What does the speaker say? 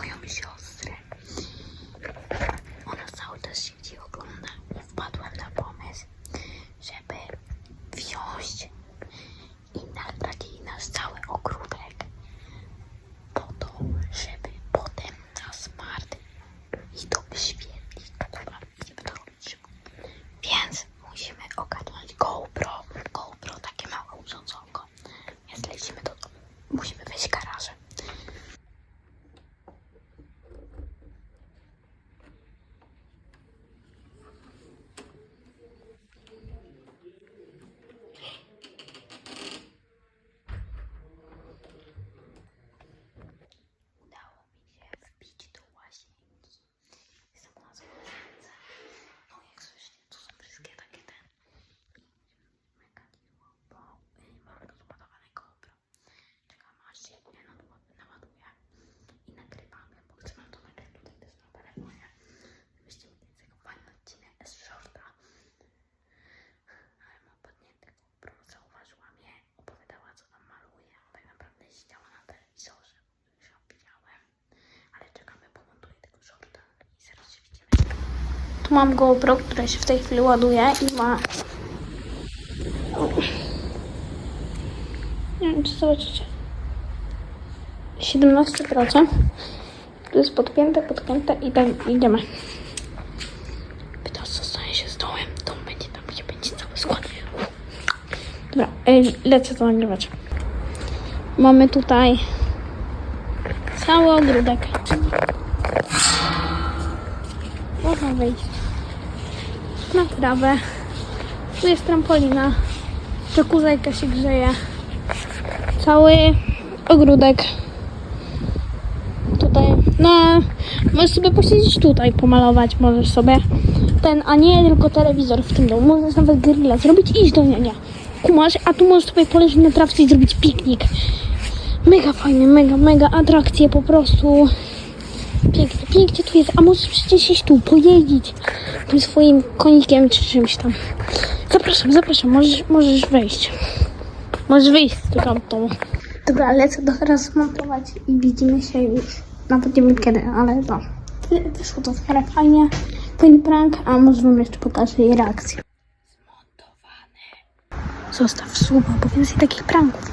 お呼び。Tu mam GoPro, które się w tej chwili ładuje i ma... Nie wiem, czy zobaczycie. 17%. Tu jest podpięte, podpięte i tak idziemy. Pyta, co stanie się z dołem. Dom będzie tam, gdzie będzie cały skład. Dobra, lecę to nagrywać. Mamy tutaj cały ogródek. Wejść na trawę. Tu jest trampolina. Czekuzajka się grzeje. Cały ogródek. Tutaj, no, możesz sobie posiedzieć tutaj, pomalować możesz sobie. Ten, a nie tylko telewizor w tym domu. Możesz nawet grilla zrobić i iść do. Kumasz, a tu możesz sobie poleżeć na trawce i zrobić piknik. Mega fajne, mega, mega atrakcje po prostu. Pięknie, tu jest, a możesz przecież iść tu, pojeździć tym swoim konikiem czy czymś tam. Zapraszam, zapraszam, możesz, możesz wejść. Możesz wyjść domu. Dobra, lecę do teraz zmontować i widzimy się już. Nawet nie wiem kiedy, ale no. Wy- Wyszło to w fajnie. Fajny prank, a może wam jeszcze pokażę jej reakcję. Zmontowane. Zostaw suba, bo więcej takich pranków.